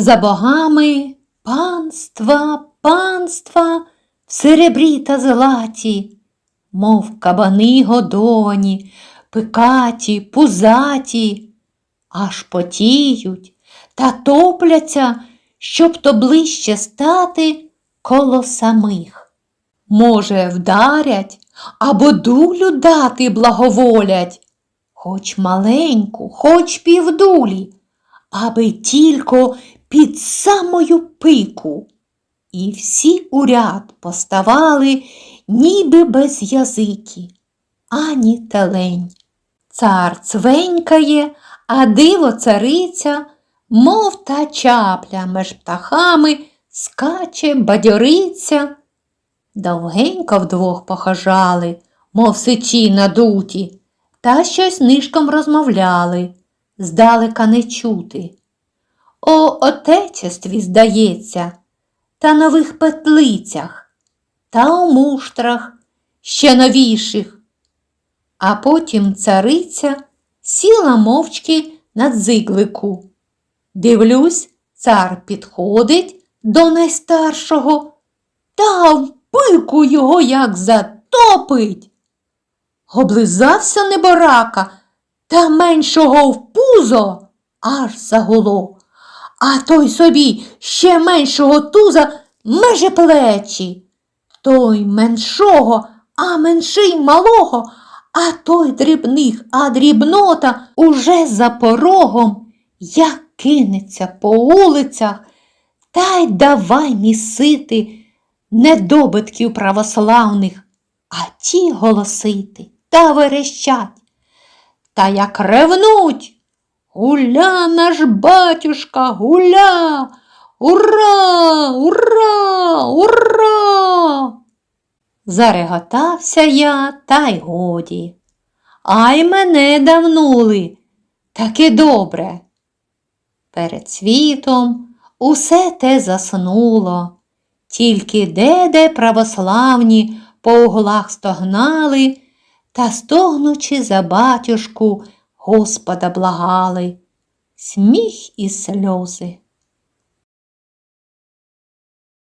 За богами панства, панства в серебрі та златі, мов кабани годовані, пикаті, пузаті, аж потіють та топляться, щоб то ближче стати коло самих. Може, вдарять або дулю дати благоволять, хоч маленьку, хоч півдулі, аби тільки під самою пику. І всі у ряд поставали, ніби без язики, ані телень. Цар цвенькає, а диво цариця, мов та чапля меж птахами, скаче, бадьориться. Довгенько вдвох похажали, мов сичі надуті, та щось нишком розмовляли, здалека не чути. О отечестві, здається, та нових петлицях, та у муштрах ще новіших. А потім цариця сіла мовчки на дзиглику. Дивлюсь, цар підходить до найстаршого та в пику його як затопить. Облизався неборака та меншого в пузо аж загуло, а той собі ще меншого туза меже плечі. Той меншого, а менший малого, а той дрібних, а дрібнота уже за порогом, як кинеться по улицях, та й давай місити недобитків православних, а ті голосити та верещать. Та як ревнуть. Гуля наш батюшка, гуля! Ура! Ура! Ура! Зареготався я, та й годі. Ай мене давнули, таки добре. Перед світом усе те заснуло, тільки де-де православні по углах стогнали та, стогнучи за батюшку, Господа благали, сміх і сльози.